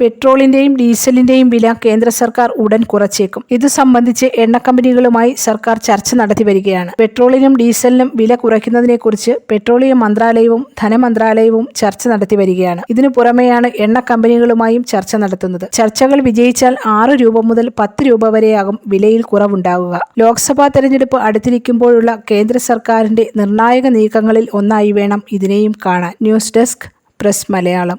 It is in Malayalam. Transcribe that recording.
പെട്രോളിന്റെയും ഡീസലിന്റെയും വില കേന്ദ്ര സർക്കാർ ഉടൻ കുറച്ചേക്കും. ഇത് സംബന്ധിച്ച് എണ്ണ കമ്പനികളുമായി സർക്കാർ ചർച്ച നടത്തി വരികയാണ്. പെട്രോളിനും ഡീസലിനും വില കുറയ്ക്കുന്നതിനെക്കുറിച്ച് പെട്രോളിയം മന്ത്രാലയവും ധനമന്ത്രാലയവും ചർച്ച നടത്തി വരികയാണ്. ഇതിനു പുറമെയാണ് എണ്ണ കമ്പനികളുമായും ചർച്ച നടത്തുന്നത്. ചർച്ചകൾ വിജയിച്ചാൽ ആറ് രൂപ മുതൽ പത്ത് രൂപ വരെയാകും വിലയിൽ കുറവുണ്ടാകുക ലോക്സഭാ തെരഞ്ഞെടുപ്പ് അടുത്തിരിക്കുമ്പോഴുള്ള കേന്ദ്ര സർക്കാരിന്റെ നിർണായക നീക്കങ്ങളിൽ ഒന്നായി വേണം ഇതിനെയും കാണാൻ. News desk press Malayalam.